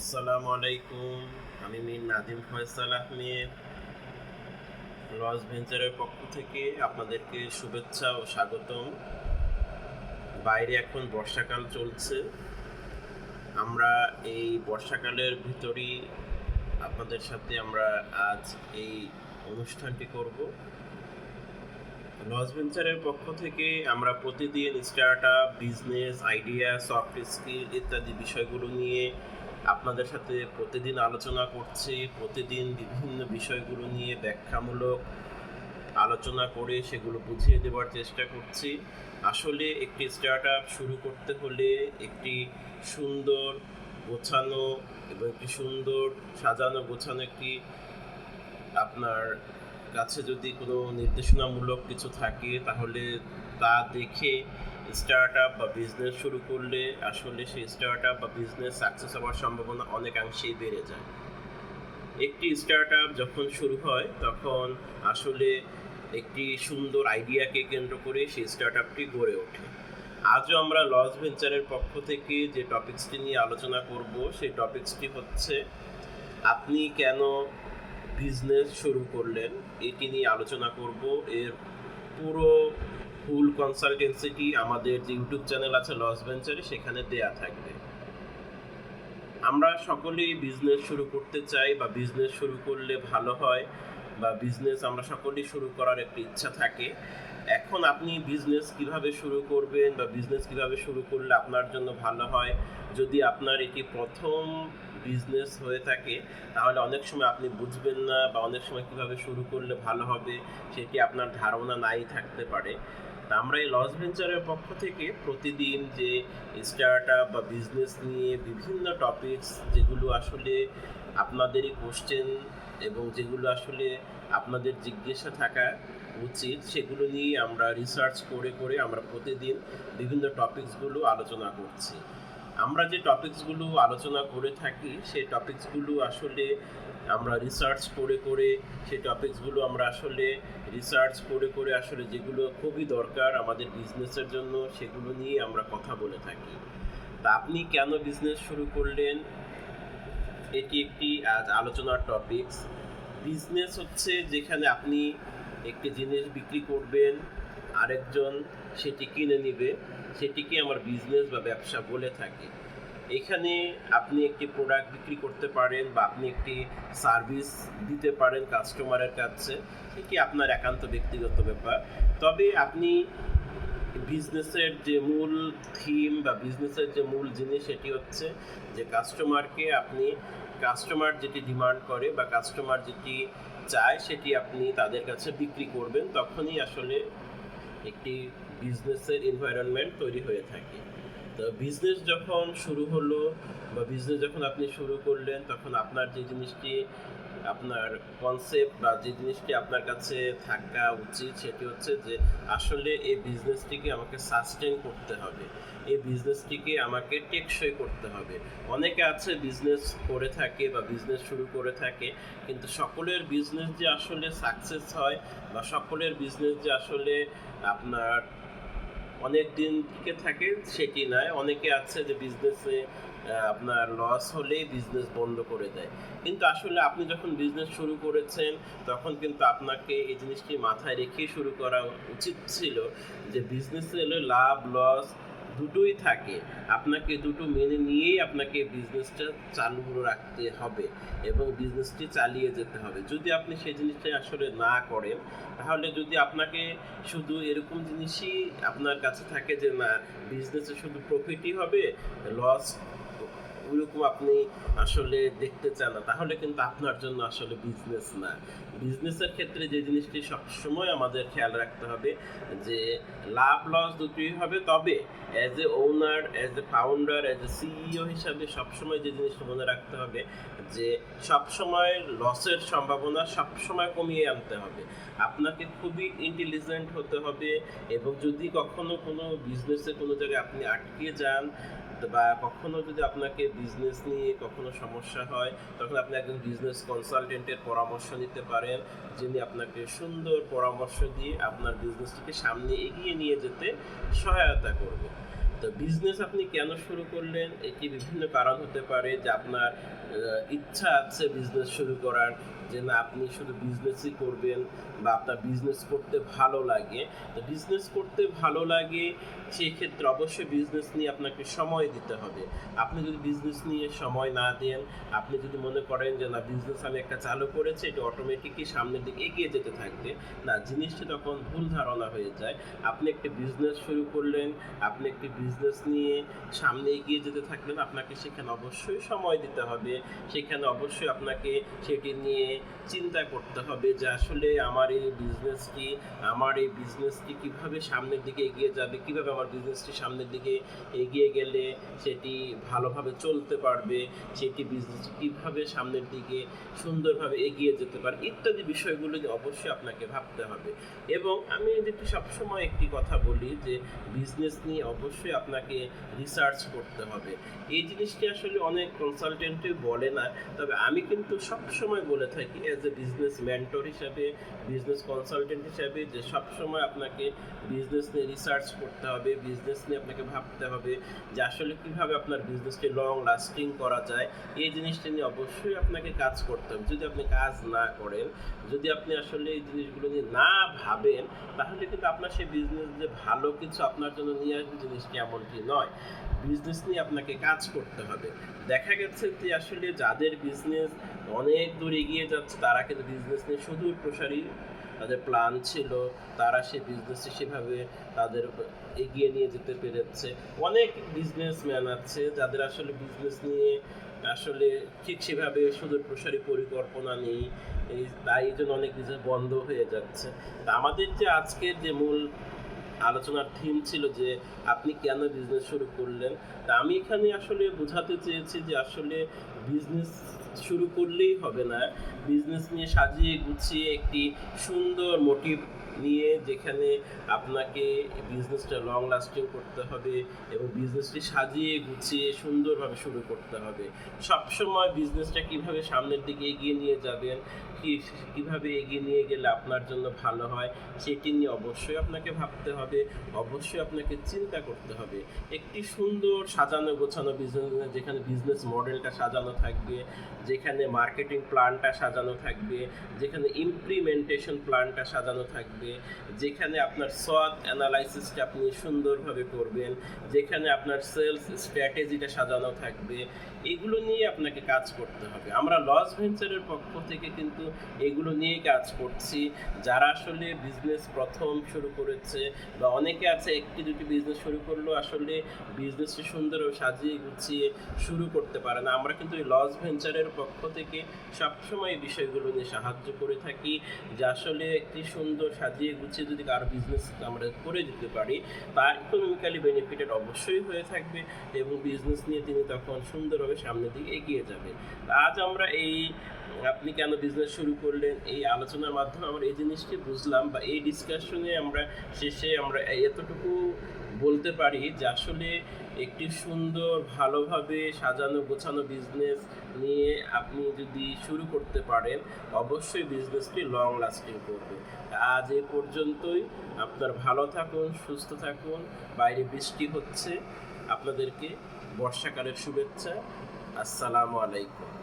আসসালামু আলাইকুম। আমি মীর নাদিম ফয়সাল আহমেদ লস ভেঞ্চারের পক্ষ থেকে আপনাদেরকে শুভেচ্ছা ও স্বাগতম। বাইরে এখন বর্ষাকাল চলছে। আমরা এই বর্ষাকালের ভিতরই আপনাদের সাথে আমরা আজ এই অনুষ্ঠানটি করব। লস ভেঞ্চারের পক্ষ থেকে আমরা প্রতিদিন startup business, idea, soft skill ইত্যাদি বিষয়গুলো নিয়ে আপনাদের সাথে প্রতিদিন আলোচনা করছি, প্রতিদিন বিভিন্ন বিষয়গুলো নিয়ে ব্যাখ্যামূলক আলোচনা করে সেগুলো বুঝিয়ে দেওয়ার চেষ্টা করছি। আসলে একটি স্টার্ট শুরু করতে হলে একটি সুন্দর গোছানো এবং একটি সুন্দর সাজানো গোছানো একটি আপনার কাছে যদি কোনো নির্দেশনামূলক কিছু থাকে, তাহলে তা দেখে স্টার্ট আপ বা বিজনেস শুরু করলে আসলে সেই স্টার্ট আপ বা বিজনেস সাকসেস হওয়ার সম্ভাবনা অনেকাংশেই বেড়ে যায়। একটি স্টার্ট আপ যখন শুরু হয়, তখন আসলে একটি সুন্দর আইডিয়াকে কেন্দ্র করে সেই স্টার্ট আপটি গড়ে ওঠে। আজও আমরা লস ভেঞ্চারের পক্ষ থেকে যে টপিক্সটি নিয়ে আলোচনা করব, সেই টপিক্সটি হচ্ছে, আপনি কেন বিজনেস শুরু করলেন? এটি নিয়ে আলোচনা করব। এর পুরো ফুল কনসালটেন্সিটি আমাদের যে ইউটিউব চ্যানেল আছে লস ভেঞ্চারে, সেখানে দেয়া থাকবে। আমরা সকলেই বিজনেস শুরু করতে চাই বা বিজনেস শুরু করলে ভালো হয় বা বিজনেস আমরা সকলেই শুরু করার একটা ইচ্ছা থাকে। এখন আপনি বিজনেস কীভাবে শুরু করবেন বা বিজনেস কীভাবে শুরু করলে আপনার জন্য ভালো হয়, যদি আপনার এটি প্রথম বিজনেস হয়ে থাকে, তাহলে অনেক সময় আপনি বুঝবেন না বা অনেক সময় কীভাবে শুরু করলে ভালো হবে, সেটি আপনার ধারণা নাই থাকতে পারে। আমরা এই লস ভেঞ্চারের পক্ষ থেকে প্রতিদিন যে স্টার্ট আপ বা বিজনেস নিয়ে বিভিন্ন টপিকস যেগুলো আসলে আপনাদেরই কোশ্চেন এবং যেগুলো আসলে আপনাদের জিজ্ঞাসা থাকা উচিত, সেগুলো নিয়ে আমরা রিসার্চ করে করে আমরা প্রতিদিন বিভিন্ন টপিকসগুলো আলোচনা করছি। আমরা যে টপিকসগুলো আলোচনা করে থাকি, সেই টপিকসগুলো আসলে আমরা রিসার্চ করে করে, সেই টপিকসগুলো আমরা আসলে রিসার্চ করে করে আসলে যেগুলো খুবই দরকার আমাদের বিজনেসের জন্য, সেগুলো নিয়ে আমরা কথা বলে থাকি। তা আপনি কেন বিজনেস শুরু করলেন? এটি একটি আজ আলোচনার টপিকস বিজনেস হচ্ছে যেখানে আপনি একটি জিনিস বিক্রি করবেন, আরেকজন সেটি কিনে নেবে। সেটিকে আমার বিজনেস বা ব্যবসা বলে থাকি। এখানে আপনি একটি প্রোডাক্ট বিক্রি করতে পারেন বা আপনি একটি সার্ভিস দিতে পারেন কাস্টমারের কাছে সেটি আপনার একান্ত ব্যক্তিগত ব্যাপার। তবে আপনি বিজনেসের যে মূল থিম বা বিজনেসের যে মূল জিনিস সেটি হচ্ছে যে কাস্টমারকে আপনি কাস্টমার যেটি ডিমান্ড করে বা কাস্টমার যেটি চায় সেটি আপনি তাদের কাছে বিক্রি করবেন, তখনই আসলে একটি বিজনেসের এনভায়রনমেন্ট তৈরি হয়ে থাকে। তো বিজনেস যখন শুরু হলো বা বিজনেস যখন আপনি শুরু করলেন, তখন আপনার যে জিনিসটি, আপনার কনসেপ্ট বা যে জিনিসটি আপনার কাছে থাকা উচিত, সেটি হচ্ছে যে আসলে এই বিজনেসটিকে আমাকে সাস্টেন করতে হবে। এই বিজনেসটিকে আমাকে টেকসই করতে হবে। অনেকে আছে বিজনেস করে থাকে বা বিজনেস শুরু করে থাকে, কিন্তু সকলের বিজনেস যে আসলে সাকসেস হয় বা সকলের বিজনেস যে আসলে আপনার অনেক দিন টিকে থাকে, সেটি নয়। অনেকে আছে যে বিজনেসে আপনার লস হলেই বিজনেস বন্ধ করে দেয়। কিন্তু আসলে আপনি যখন বিজনেস শুরু করেছেন, তখন কিন্তু আপনাকে এই জিনিসটি মাথায় রেখে শুরু করা উচিত ছিল যে বিজনেসে লাভ লস দুটোই থাকে। আপনাকে দুটো মেনে নিয়েই আপনাকে বিজনেসটা চালু রাখতে হবে এবং বিজনেসটি চালিয়ে যেতে হবে। যদি আপনি সেই জিনিসটা আসলে না করেন, তাহলে যদি আপনাকে শুধু এরকম জিনিসই আপনার কাছে থাকে যে না বিজনেসে শুধু প্রফিটই হবে লস ওইরকম আপনি আসলে দেখতে চান না, তাহলে কিন্তু আপনার জন্য আসলে বিজনেস না। বিজনেসের ক্ষেত্রে যে জিনিসটি সবসময় আমাদের খেয়াল রাখতে হবে, যে লাভ লস দুটোই হবে, তবে as a owner as a founder as a CEO হিসাবে সবসময় যে জিনিসটা মনে রাখতে হবে, যে সবসময় লসের সম্ভাবনা সবসময় কমিয়ে আনতে হবে। আপনাকে খুবই ইন্টেলিজেন্ট হতে হবে এবং যদি কখনো কোনো বিজনেসে কোনো জায়গায় আপনি আটকে যান বা কখনো যদি আপনাকে বিজনেস নিয়ে কখনো সমস্যা হয়, তখন আপনি একজন বিজনেস কনসালটেন্টের পরামর্শ নিতে পারেন, যিনি আপনাকে সুন্দর পরামর্শ দিয়ে আপনার বিজনেসটিকে সামনে এগিয়ে নিয়ে যেতে সহায়তা করবে। তো বিজনেস আপনি কেন শুরু করলেন? এটি বিভিন্ন কারণ হতে পারে যে আপনার ইচ্ছা আছে বিজনেস শুরু করার, যে না আপনি শুধু বিজনেসই করবেন বা আপনার বিজনেস করতে ভালো লাগে। তো বিজনেস করতে ভালো লাগে সেই ক্ষেত্রে অবশ্যই বিজনেস নিয়ে আপনাকে সময় দিতে হবে। আপনি যদি বিজনেস নিয়ে সময় না দেন, আপনি যদি মনে করেন যে না বিজনেস আমি একটা চালু করেছি, এটা অটোমেটিকই সামনের দিকে এগিয়ে যেতে থাকবে, না, জিনিসটা তখন ভুল ধারণা হয়ে যায়। আপনি একটা বিজনেস শুরু করলেন, আপনি একটি বিজনেস নিয়ে সামনে এগিয়ে যেতে থাকলেন আপনাকে সেখানে অবশ্যই সময় দিতে হবে। সেখানে অবশ্যই আপনাকে সেটি নিয়ে চিন্তা করতে হবে যে আসলে আমার এই বিজনেসটি আমার এই বিজনেসটি কীভাবে সামনের দিকে এগিয়ে যাবে, কীভাবে আমার বিজনেসটি সামনের দিকে এগিয়ে গেলে সেটি ভালোভাবে চলতে পারবে, সেটি বিজনেস কীভাবে সামনের দিকে সুন্দরভাবে এগিয়ে যেতে পারে, ইত্যাদি বিষয়গুলো অবশ্যই আপনাকে ভাবতে হবে। এবং আমি যেটি সবসময় একটি কথা বলি যে বিজনেস নিয়ে অবশ্যই আপনাকে রিসার্চ করতে হবে। এই জিনিসটি আসলে অনেক কনসালটেন্টই বলে না, তবে আমি কিন্তু সবসময় বলে থাকি অ্যাজ এ বিজনেস মেন্টর হিসাবে বিজনেস কনসালটেন্ট হিসাবে, যে সবসময় আপনাকে বিজনেস নিয়ে রিসার্চ করতে হবে বিজনেস নিয়ে আপনাকে ভাবতে হবে, যে আসলে কীভাবে আপনার বিজনেসকে লং লাস্টিং করা যায়। এই জিনিসটা নিয়ে অবশ্যই আপনাকে কাজ করতে হবে। যদি আপনি কাজ না করেন, যদি আপনি আসলে এই জিনিসগুলো নিয়ে না ভাবেন, তাহলে কিন্তু আপনার সেই বিজনেস যে ভালো কিছু আপনার জন্য নিয়ে আসবে জিনিসটি এমনটি নয়। বিজনেস নিয়ে আপনাকে কাজ করতে হবে। দেখা গেছে যে আসলে যাদের বিজনেস অনেক দূর এগিয়ে যাচ্ছে, তারা কিন্তু বিজনেস নিয়ে সুদূর প্রসারী। তাদের প্ল্যান ছিল, তারা সেই বিজনেসটি সেভাবে তাদের এগিয়ে নিয়ে যেতে পেরেছে। অনেক বিজনেসম্যান আছে যাদের আসলে বিজনেস নিয়ে আসলে ঠিক সেভাবে সুদূর প্রসারী পরিকল্পনা নেই। এই তাই জন্য অনেক বিজনেস বন্ধ হয়ে যাচ্ছে। তা আমাদের যে আজকের যে মূল আলোচনার থিম ছিল যে আপনি কেন বিজনেস শুরু করলেন। তা আমি এখানে আসলে বোঝাতে চেয়েছি যে আসলে বিজনেস শুরু করলেই হবে না। বিজনেস নিয়ে সাজিয়ে গুছিয়ে একটি সুন্দর মোটিভ নিয়ে যেখানে আপনাকে বিজনেসটা লং লাস্টিং করতে হবে এবং বিজনেসটি সাজিয়ে গুছিয়ে সুন্দরভাবে শুরু করতে হবে। সবসময় বিজনেসটা কীভাবে সামনের দিকে এগিয়ে নিয়ে যাবেন কীভাবে এগিয়ে নিয়ে গেলে আপনার জন্য ভালো হয়, সেটি নিয়ে অবশ্যই আপনাকে ভাবতে হবে, অবশ্যই আপনাকে চিন্তা করতে হবে। একটি সুন্দর সাজানো গোছানো বিজনেস যেখানে বিজনেস মডেলটা সাজানো থাকবে, যেখানে মার্কেটিং প্ল্যানটা সাজানো থাকবে, যেখানে ইমপ্লিমেন্টেশন প্ল্যানটা সাজানো থাকবে যেখানে আপনার সৎ অ্যানালাইসিসটা আপনি সুন্দরভাবে করবেন যেখানে আপনার সেলস স্ট্র্যাটেজিটা সাজানো থাকবে এগুলো নিয়ে আপনাকে কাজ করতে হবে। আমরা লস ভেঞ্চারের পক্ষ থেকে কিন্তু এগুলো নিয়েই কাজ করছি। যারা আসলে বিজনেস প্রথম শুরু করেছে বা অনেকে আছে, একটি দুটি বিজনেস শুরু করলেও আসলে বিজনেসটি সুন্দরভাবে সাজিয়ে গুছিয়ে শুরু করতে পারে না। আমরা কিন্তু এই লস ভেঞ্চারের পক্ষ থেকে সবসময় এই বিষয়গুলো নিয়ে সাহায্য করে থাকি যে আসলে একটি সুন্দর সাজিয়ে গুছিয়ে যদি কারও বিজনেস আমরা করে দিতে পারি তার ইকোনমিক্যালি বেনিফিটেড অবশ্যই হয়ে থাকবে এবং বিজনেস নিয়ে তিনি তখন সুন্দরভাবে সামনের দিকে এগিয়ে যাবে। আজ আমরা এই, আপনি কেন বিজনেস শুরু করলেন, এই আলোচনার মাধ্যমে আমরা এই জিনিসটি বুঝলাম বা এই ডিসকাশনে আমরা শেষে আমরা এতটুকু বলতে পারি যে আসলে একটি সুন্দর, ভালোভাবে সাজানো, গোছানো বিজনেস নিয়ে আপনি যদি শুরু করতে পারেন, অবশ্যই বিজনেসটি লং লাস্টিং করবে। আজ এ পর্যন্তই। আপনার ভালো থাকুন, সুস্থ থাকুন। বাইরে বৃষ্টি হচ্ছে। আপনাদেরকে বর্ষাকালের শুভেচ্ছা। আসসালামু আলাইকুম।